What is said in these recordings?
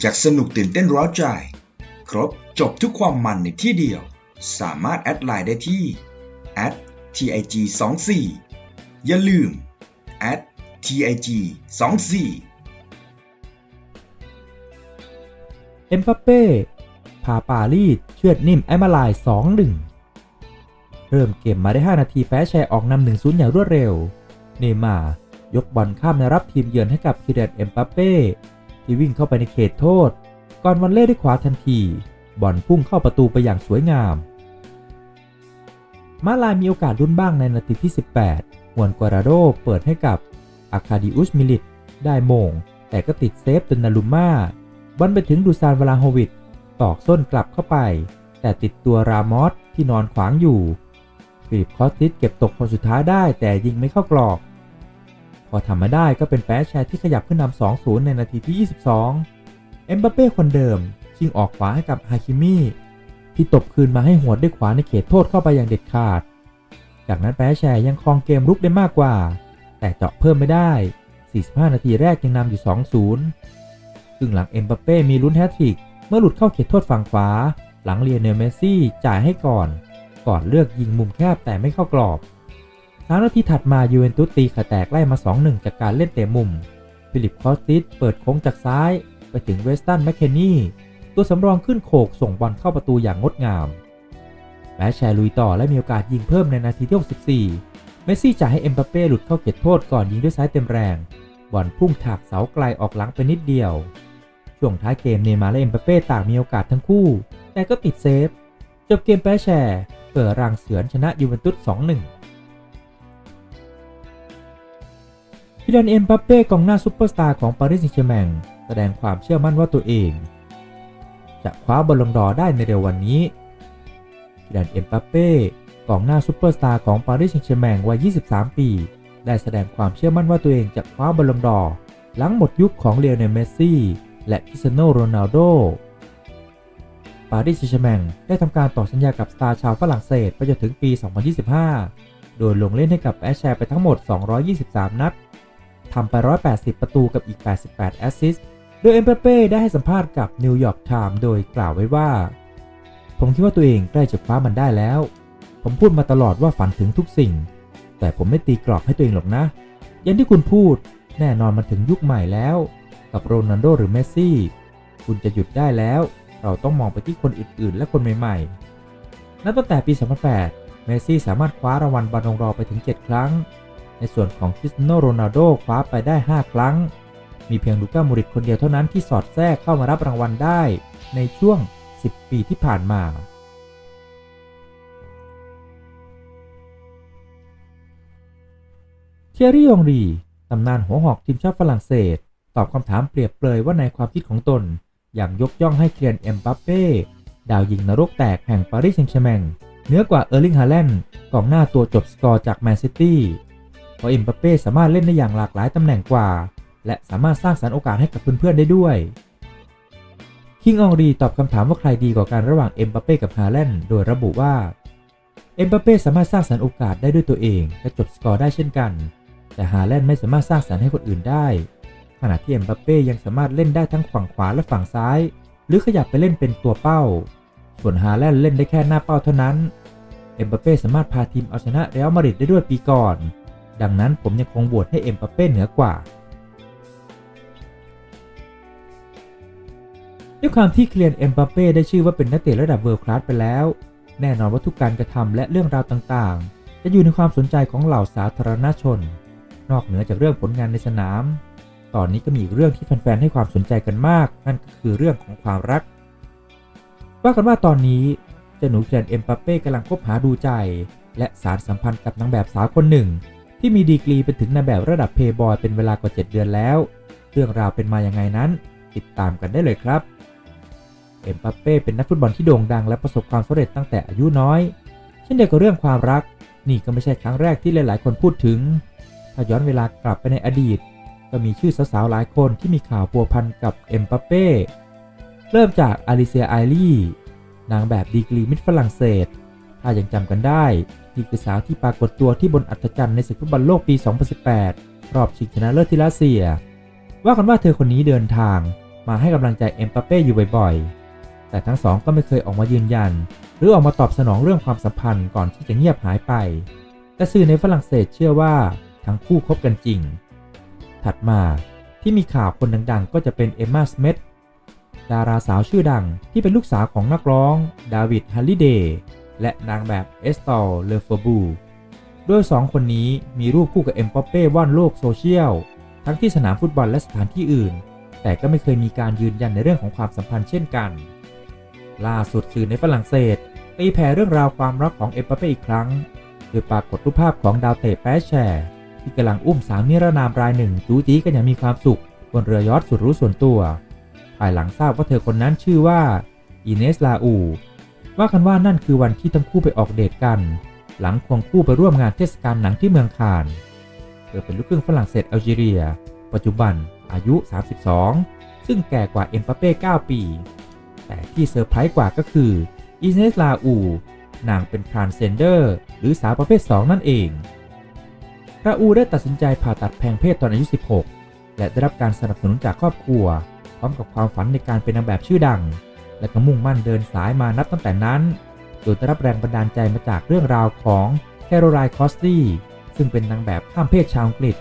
อยากสนุกตื่นเต้นร้าวใจ ครบจบทุกความมันในที่เดียว สามารถแอดไลน์ได้ที่ @tig 2 4อย่าลืม @tig 2 4เอ็มบัปเป้พาปารีสเชือดนิ่มไอมาลาย2-1 เริ่มเกมมาได้ 5 นาทีแพ้แชร์ออกนำ1-0อย่างรวดเร็ว เนมายกบอลข้ามในรับทีมเยือนให้กับคิเดนเอ็มบัปเป้ ที่วิ่งเข้าไปในเขตโทษ ก่อนวันเล่ด้วยขวาทันที บอลพุ่งเข้าประตูไปอย่างสวยงาม มาลายมีโอกาสรุ่นบ้างในนาทีที่ 18ฮวนกวาราโดเปิดให้กับอาคาดิอุสมิลิตได้โมง แต่ก็ติดเซฟดนนารุม่าบอลไปถึงดูซานวลาโฮวิชตอกส้นกลับเข้าไป แต่ติดตัวรามอสที่นอนขวางอยู่ฟิลิปคอสติสเก็บตกคนสุดท้ายได้แต่ยิงไม่เข้ากรอบ พอทำมาได้ก็เป็นแปะแชร์ที่ขยับขึ้นนำ2-0 ในนาทีที่ 22 เอ็มบัปเป้คนเดิม ชิงออกขวาให้กับฮาคิมิที่ตบคืนมาให้หัวด้วยขวาในเขตโทษเข้าไปอย่างเด็ดขาด จากนั้นแปะแชร์ยังครองเกมรุกได้มากกว่า แต่เจาะเพิ่มไม่ได้ 45 นาทีแรกยังนำอยู่ 2-0 ซึ่งหลังเอ็มบัปเป้มีลุ้นแฮตทริกเมื่อหลุดเข้าเขตโทษฝั่งขวา หลังเลียเนลเมซี่จ่ายให้ก่อน ก่อนเลือกยิงมุมแคบแต่ไม่เข้ากรอบ สามนาทีถัดมายูเวนตุสตีขาแตกไล่มา 2-1 จากการเล่นเตะมุม ฟิลิปคอสติสเปิดโค้งจากซ้าย ไปถึงเวสตันแมคเคนนี่ตัวสำรองขึ้นโขกส่งบอลเข้าประตูอย่างงดงามแม้แชร์ลุยต่อและมีโอกาสยิงเพิ่มในนาทีที่ 64 เมสซี่จ่ายให้เอ็มบัปเป้หลุดเข้าเขตโทษก่อนยิงด้วยซ้ายเต็มแรง บอลพุ่งถากเสาไกลออกหลังไปนิดเดียว ช่วงท้ายเกมเนมาร์และเอ็มบัปเป้ต่างมีโอกาสทั้งคู่ แต่ก็ติดเซฟ จบเกมแพ้แชร์เปิดรังเสือนชนะยูเวนตุส 2-1 คิลันเอ็มบัปเป้กองหน้าซุปเปอร์สตาร์ของปารีสแซงต์แชร์แมงแสดงความเชื่อมั่นว่าตัวเอง จะคว้าบอลลงดอร์ได้ในเร็ววันนี้คิลันเอ็มบัปเป้กองหน้าซุปเปอร์สตาร์ของปารีสแซงต์แชร์แมงวัย 23 ปี ได้แสดงความเชื่อมั่นว่าตัวเองจะคว้าบอลลงดอร์หลังหมดยุคของเลโอเนลเมสซี่ และคริสเตียโนโรนัลโดปารีสแซงต์แชร์แมงได้ทำการต่อสัญญากับสตาร์ชาวฝรั่งเศสไปจนถึงปี 2025 โดยลงเล่นให้กับแอชแชร์ไปทั้งหมด 223 นัด ทำไป 180 ประตูกับอีก 88 แอสซิสต์ โดยเอ็มเปเป้ได้ให้สัมภาษณ์กับนิวยอร์กไทม์โดยกล่าวไว้ว่า ผมคิดว่าตัวเองใกล้จะคว้ามันได้แล้ว ผมพูดมาตลอดว่าฝันถึงทุกสิ่ง แต่ผมไม่ตีกรอบให้ตัวเองหรอกนะ อย่างที่คุณพูด แน่นอนมันถึงยุคใหม่แล้ว กับโรนัลโดหรือเมสซี่ คุณจะหยุดได้แล้ว เราต้องมองไปที่คนอื่น ๆ และคนใหม่ๆ นับตั้งแต่ปี 2008 เมสซี่สามารถคว้ารางวัลบอลลงดอไปถึง 7 ครั้ง ในส่วนของคริสโนโรนัลโดคว้าไปได้ 5 ครั้ง มีเพียงลูก้ามูริตคนเดียวเท่านั้นที่สอดแทรกเข้ามารับรางวัลได้ ในช่วง 10 ปีที่ผ่านมาเทียรี่ยองรีตำนานหัวหอกทีมชาติฝรั่งเศส ตอบคำถามเปรียบเปรยว่าในความคิดของตน อย่างยกย่องให้เคียนเอ็มบัปเป้ดาวยิงนรกแตกแห่งปารีสแซงต์แชร์แมงเหนือกว่าเออร์ลิงฮาแลนด์กองหน้าตัวจบสกอร์จากแมนซิตี้ เพราะเอ็มบัปเป้สามารถเล่นได้อย่างหลากหลายตำแหน่งกว่า และสามารถสร้างสรรค์โอกาสให้กับเพื่อนๆได้ด้วย คิงอองรีตอบคำถามว่าใครดีกว่ากันระหว่างเอ็มบัปเป้กับฮาแลนด์โดยระบุว่า เอ็มบัปเป้สามารถสร้างสรรค์โอกาสได้ด้วยตัวเองและจบสกอร์ได้เช่นกัน แต่ฮาแลนด์ไม่สามารถสร้างสรรค์ให้คนอื่นได้ ขณะที่เอ็มบัปเป้ยังสามารถเล่นได้ทั้งฝั่งขวาและฝั่งซ้าย หรือขยับไปเล่นเป็นตัวเป้า ส่วนฮาแลนด์เล่นได้แค่หน้าเป้าเท่านั้นเอ็มบัปเป้สามารถพาทีมเอาชนะเรอัลมาดริดได้ด้วยปีก่อน ดังนั้นผมยังคงโหวตให้เอ็มบัปเป้เหนือกว่า ด้วยความที่เคลียนเอ็มบัปเป้ได้ชื่อว่าเป็นนักเตะระดับเวิร์คลาสไปแล้ว แน่นอนว่าทุกการกระทำและเรื่องราวต่างๆ จะอยู่ในความสนใจของเหล่าสาธารณชน นอกเหนือจากเรื่องผลงานในสนาม ตอนนี้ก็มีอีกเรื่องที่แฟนๆให้ความสนใจกันมาก นั่นก็คือเรื่องของความรัก ว่ากันว่าตอนนี้เจ้าหนูเคลียนเอ็มบัปเป้กำลังคบหาดูใจและสารสัมพันธ์กับนางแบบสาวคนหนึ่ง ที่มีดีกรีเป็นถึงนางแบบระดับเพย์บอยเป็นเวลากว่า 7 เดือนแล้ว เรื่องราวเป็นมาอย่างไงนั้น ติดตามกันได้เลยครับ เอ็มบัปเป้เป็นนักฟุตบอลที่โด่งดังและประสบความสำเร็จตั้งแต่อายุน้อย เช่นเดียวกับเรื่องความรัก นี่ก็ไม่ใช่ครั้งแรกที่หลาย ๆ คนพูดถึง ถ้าย้อนเวลากลับไปในอดีต ก็มีชื่อสาวๆหลายคนที่มีข่าวพัวพันกับเอ็มบัปเป้เริ่มจากอาริเซียไอรีนางแบบดีกรีมิดฝรั่งเศส ถ้ายังจำกันได้ นี่คือสาวที่ปรากฏตัวที่บนอัศจรรย์ในศึกฟุตบอลโลกปี 2018 รอบชิงชนะเลิศที่รัสเซีย ว่ากันว่าเธอคนนี้เดินทางมาให้กำลังใจเอ็มบัปเป้อยู่บ่อยๆ แต่ทั้งสองก็ไม่เคยออกมายืนยัน หรือออกมาตอบสนองเรื่องความสัมพันธ์ก่อนที่จะเงียบหายไป แต่สื่อในฝรั่งเศสเชื่อว่าทั้งคู่คบกันจริง ถัดมาที่มีข่าวคนดังๆ ก็จะเป็นเอมมาสเมธดาราสาวชื่อดังที่เป็นลูกสาวของนักร้องดาวิดฮัลลิเดย์ และนางแบบเอสตอลเลฟบูดยสองคนนี้มีรูปคู่กับเอ็มปอเป้ว่อนโลกโซเชียล ทั้งที่สนามฟุตบอลและสถานที่อื่น แต่ก็ไม่เคยมีการยืนยันในเรื่องของความสัมพันธ์เช่นกัน ล่าสุดสื่อในฝรั่งเศสตีแผ่เรื่องราวความรักของเอ็มปาเป้อีกครั้ง โดยปรากฏรูปภาพของดาวเตะแปชแชร์ที่กำลังอุ้มสาวนิรนามรายหนึ่งจูจีกันอย่างมีความสุข บนเรือยอทสุดรู้ส่วนตัว ภายหลังทราบว่าเธอคนนั้นชื่อว่าอิเนสลาอู ว่ากันว่านั่นคือวันที่ทั้งคู่ไปออกเดทกัน หลังควงคู่ไปร่วมงานเทศกาลหนังที่เมืองคาน เธอเป็นลูกครึ่งฝรั่งเศสแอลจีเรีย ปัจจุบันอายุ 32 ซึ่งแก่กว่าเอ็มปาเป้ 9 ปี แต่ที่เซอร์ไพรส์กว่าก็คืออิเนสลาอูนางเป็นทรานเซนเดอร์ หรือสาวประเภท 2 นั่นเองราอูได้ตัดสินใจผ่าตัดแพงเพศตอนอายุ 16 และได้รับการสนับสนุนจากครอบครัว พร้อมกับความฝันในการเป็นนางแบบชื่อดัง และก็มุ่งมั่นเดินสายมานับตั้งแต่นั้น โดยได้รับแรงบันดาลใจมาจากเรื่องราวของแคโรไลน์คอสตี้ซึ่งเป็นนางแบบข้ามเพศชาวอังกฤษ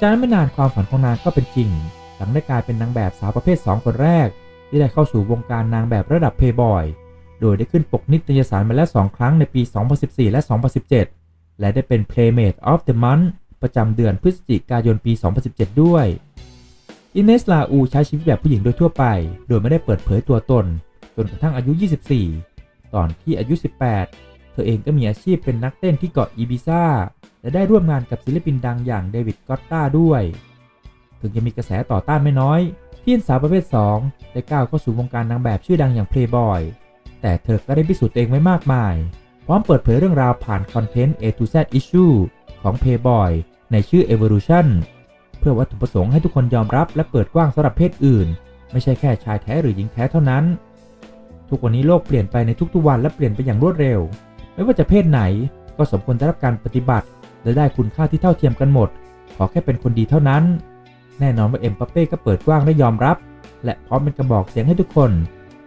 จากนั้นไม่นานความฝันของนางก็เป็นจริง หลังได้กลายเป็นนางแบบสาวประเภท 2 คนแรก ที่ได้เข้าสู่วงการนางแบบระดับเพย์บอย โดยได้ขึ้นปกนิตยสารมาแล้ว 2 ครั้งในปี 2014 และ 2017 และได้เป็น Playmate of the Month ประจำเดือนพฤศจิกายนปี 2017 ด้วย อินเนสลาอูใช้ชีวิตแบบผู้หญิงโดยทั่วไป โดยไม่ได้เปิดเผยตัวตน จนกระทั่งอายุ 24 ตอนที่อายุ 18 เธอเองก็มีอาชีพเป็นนักเต้นที่เกาะอีบิซาและได้ร่วมงานกับศิลปินดังอย่างเดวิด กอตตาด้วย ถึงจะมีกระแสต่อต้านไม่น้อย ที่สาวประเภท 2 ได้ก้าวเข้าสู่วงการนางแบบชื่อดังอย่าง Playboy แต่เธอก็ได้พิสูจน์ตัวเองไว้มากมาย พร้อมเปิดเผยเรื่องราวผ่านคอนเทนต์ A to Z Issue ของ Playboy ในชื่อ Evolution พื่อวัตถุประสงค์ให้ทุกคนยอมรับและเปิดกว้างสำหรับเพศอื่น ไม่ใช่แค่ชายแท้หรือหญิงแท้เท่านั้น ทุกวันนี้โลกเปลี่ยนไปในทุกๆวันและเปลี่ยนไปอย่างรวดเร็ว ไม่ว่าจะเพศไหนก็สมควรได้รับการปฏิบัติ และได้คุณค่าที่เท่าเทียมกันหมด ขอแค่เป็นคนดีเท่านั้น แน่นอนว่าเอ็มปัปเป้ก็เปิดกว้างและยอมรับ และพร้อมเป็นกระบอกเสียงให้ทุกคน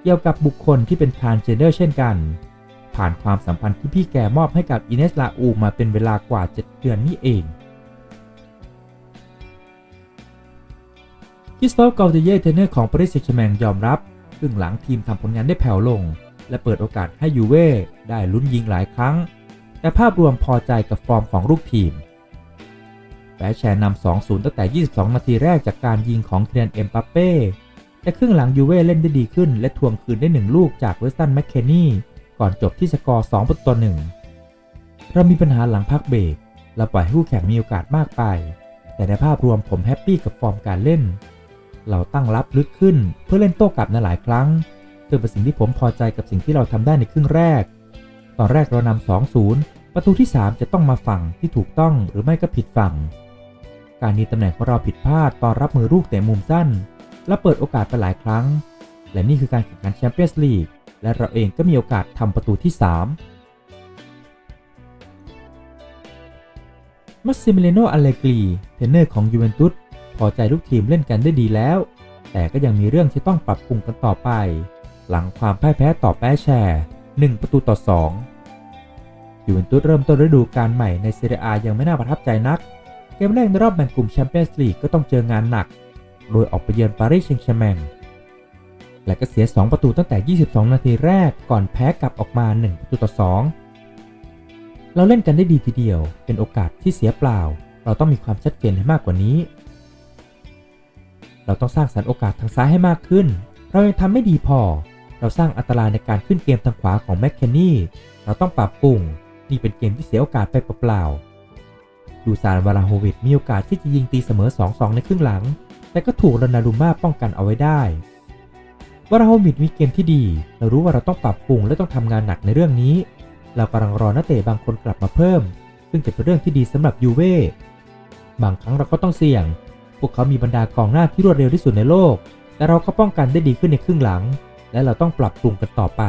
เกี่ยวกับบุคคลที่เป็นทานเจนเดอร์เช่นกัน ผ่านความสัมพันธ์ที่พี่แกมอบให้กับอินเนสลาอูมาเป็นเวลากว่า 7 เดือนนี่เอง คิสโตฟกอลเตเย่เทนเนอร์ของปารีสแซงต์แชร์แมงยอมรับครึ่งหลังทีมทำผลงานได้แผ่วลง และเปิดโอกาสให้ยูเว่ได้ลุ้นยิงหลายครั้ง แต่ภาพรวมพอใจกับฟอร์มของลูกทีมแปแชร์นำ 2-0 ตั้งแต่ 22 นาทีแรกจากการยิงของเคียนเอ็มปัปเป้แต่ครึ่งหลังยูเว่เล่นได้ดีขึ้น และทวงคืนได้ 1 ลูกจากเวสตันแมคเคนนี่ก่อนจบที่สกอร์ 2 ประตูต่อ1เรามีปัญหาหลังพักเบรกเราปล่อยให้คู่แข่งมีโอกาสมากไป แต่ในภาพรวมผมแฮปปี้กับฟอร์มการเล่น เราตั้งรับลึกขึ้นเพื่อเล่นโต้กลับในหลายครั้งซึ่งเป็นสิ่งที่ผมพอใจกับสิ่งที่เราทำได้ในครึ่งแรก ตอนแรกเรานำ2-0 ประตูที่ 3 จะต้องมาฝั่งที่ถูกต้องหรือไม่ก็ผิดฝั่ง การนี้ตำแหน่งของเราผิดพลาดตอนรับมือลูกเตะมุมสั้น และเปิดโอกาสไปหลายครั้ง และนี่คือการแข่งขันแชมเปี้ยนส์ลีกและเราเองก็มีโอกาสทำประตูที่ 3 มัสซิมิเลโน อัลเลกรี เทรนเนอร์ของยูเวนตุส พอใจลูกทีมเล่นกันได้ดีแล้ว แต่ก็ยังมีเรื่องที่ต้องปรับปรุงกันต่อไป หลังความพ่ายแพ้ต่อแปแชร์1ประตูต่อ2ยูเวนตุสเริ่มต้นฤดูกาลใหม่ในเซเรียอายังไม่น่าประทับใจนัก เกมแรกในรอบแบ่งกลุ่มแชมเปี้ยนส์ลีกก็ต้องเจองานหนัก โดยออกไปเยือนปารีสแซงต์แชร์แมงและก็เสีย 2 ประตูตั้งแต่ 22 นาทีแรกก่อนแพ้กลับออกมา 1 ประตูต่อ 2 เราเล่นกันได้ดีทีเดียว เป็นโอกาสที่เสียเปล่า เราต้องมีความชัดเจนให้มากกว่านี้ เราต้องสร้างสรรค์โอกาสทางซ้ายให้มากขึ้น เรายังทำไม่ดีพอ เราสร้างอันตรายในการขึ้นเกมทางขวาของแมคเคนนี่ เราต้องปรับปรุง นี่เป็นเกมที่เสียโอกาสไปเปล่าๆ ดูซานวาราโฮวิชมีโอกาสที่จะยิงตีเสมอ 2-2 ในครึ่งหลัง แต่ก็ถูกรนารูมาป้องกันเอาไว้ได้วาราโฮวิชมีเกมที่ดี เรารู้ว่าเราต้องปรับปรุงและต้องทำงานหนักในเรื่องนี้ เรากำลังรอนักเตะบางคนกลับมาเพิ่ม ซึ่งจะเป็นเรื่องที่ดีสำหรับยูเว่บางครั้งเราก็ต้องเสี่ยง พวกเขามีบรรดากองหน้าที่รวดเร็วที่สุดในโลก แต่เราก็ป้องกันได้ดีขึ้นในครึ่งหลัง และเราต้องปรับปรุงกันต่อไป